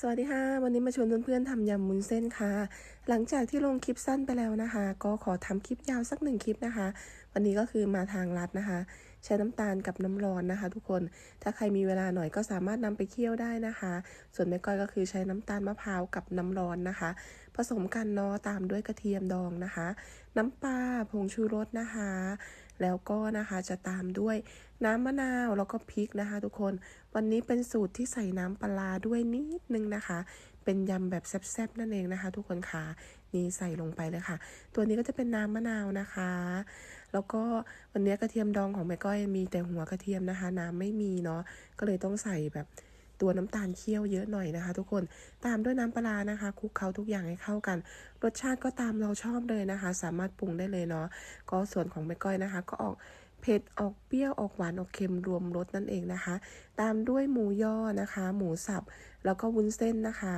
สวัสดีค่ะ วันนี้มาชวนเพื่อนๆทำยำมุนเส้นค่ะ หลังจากที่ลงคลิปสั้นไปแล้วนะคะ ก็ขอทำคลิปยาวสักหนึ่งคลิปนะคะ วันนี้ก็คือมาทางลัดนะคะ ใช้น้ำตาลกับน้ำร้อนนะคะ ทุกคน ถ้าใครมีเวลาหน่อยก็สามารถนำไปเคี่ยวได้นะคะ ส่วนแม่ก้อยก็คือใช้น้ำตาลมะพร้าวกับน้ำร้อนนะคะ ผสมกันเนาะตามด้วยกระเทียมดองนะคะ น้ำปลาผงชูรสนะคะ แล้วก็นะคะจะตามด้วยน้ำมะนาวแล้วก็พริกนะคะ ทุกคน วันนี้เป็นสูตรที่ใส่น้ำปลาด้วยนิดนึงนะคะ เป็นยำแบบแซ่บๆนั่นเองนะคะ ทุกคนค่ะนี่ใส่ลงไปเลยค่ะ ตัวนี้ก็จะเป็นน้ำมะนาวนะคะ แล้วก็วันนี้กระเทียมดองของแม่ก้อยมีแต่หัวกระเทียมนะคะ น้ำไม่มีเนาะก็เลยต้องใส่แบบตัวน้ำตาลเคี่ยวเยอะหน่อยนะคะ ทุกคนตามด้วยน้ำปลานะคะคลุกเคล้าทุกอย่างให้เข้ากัน รสชาติก็ตามเราชอบเลยนะคะ สามารถปรุงได้เลยเนาะก็ส่วนของแม่ก้อยนะคะ ก็ออกเผ็ดออกเปรี้ยวออกหวานออกเค็มรวมรสนั่นเองนะคะ ตามด้วยหมูย่อนะคะ หมูสับ แล้วก็วุ้นเส้นนะคะ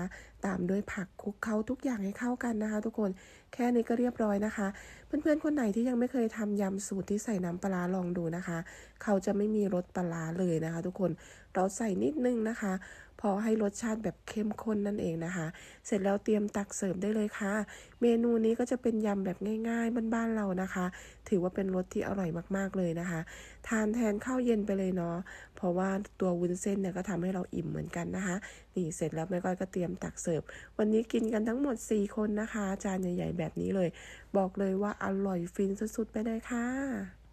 ตามด้วยผักคลุกเคล้าทุกอย่างให้เข้ากันนะคะ ทุกคนแค่นี้ก็เรียบร้อยนะคะ เพื่อนๆคนไหนที่ยังไม่เคยทำยำสูตรที่ใส่น้ำปลาลองดูนะคะ เขาจะไม่มีรสปลาเลยนะคะ ทุกคนเราใส่นิดนึงนะคะพอให้รสชาติแบบเข้มข้นนั่นเองนะคะ เสร็จแล้วเตรียมตักเสิร์ฟได้เลยค่ะ เมนูนี้ก็จะเป็นยำแบบง่ายๆบ้านๆเรานะคะ ถือว่าเป็นรสที่อร่อยมากๆเลยนะคะ ทานแทนข้าวเย็นไปเลยเนาะเพราะว่าตัววุ้นเส้นเนี่ยก็ทำให้เราอิ่มเหมือนกันนะคะนี่เสร็จแล้วแม่ก้อยก็เตรียมตักเสิร์ฟ วันนี้กินกันทั้งหมด 4 คนนะคะ จานใหญ่ ๆ แบบนี้เลย บอกเลยว่าอร่อยฟินสุดๆไปเลยค่ะ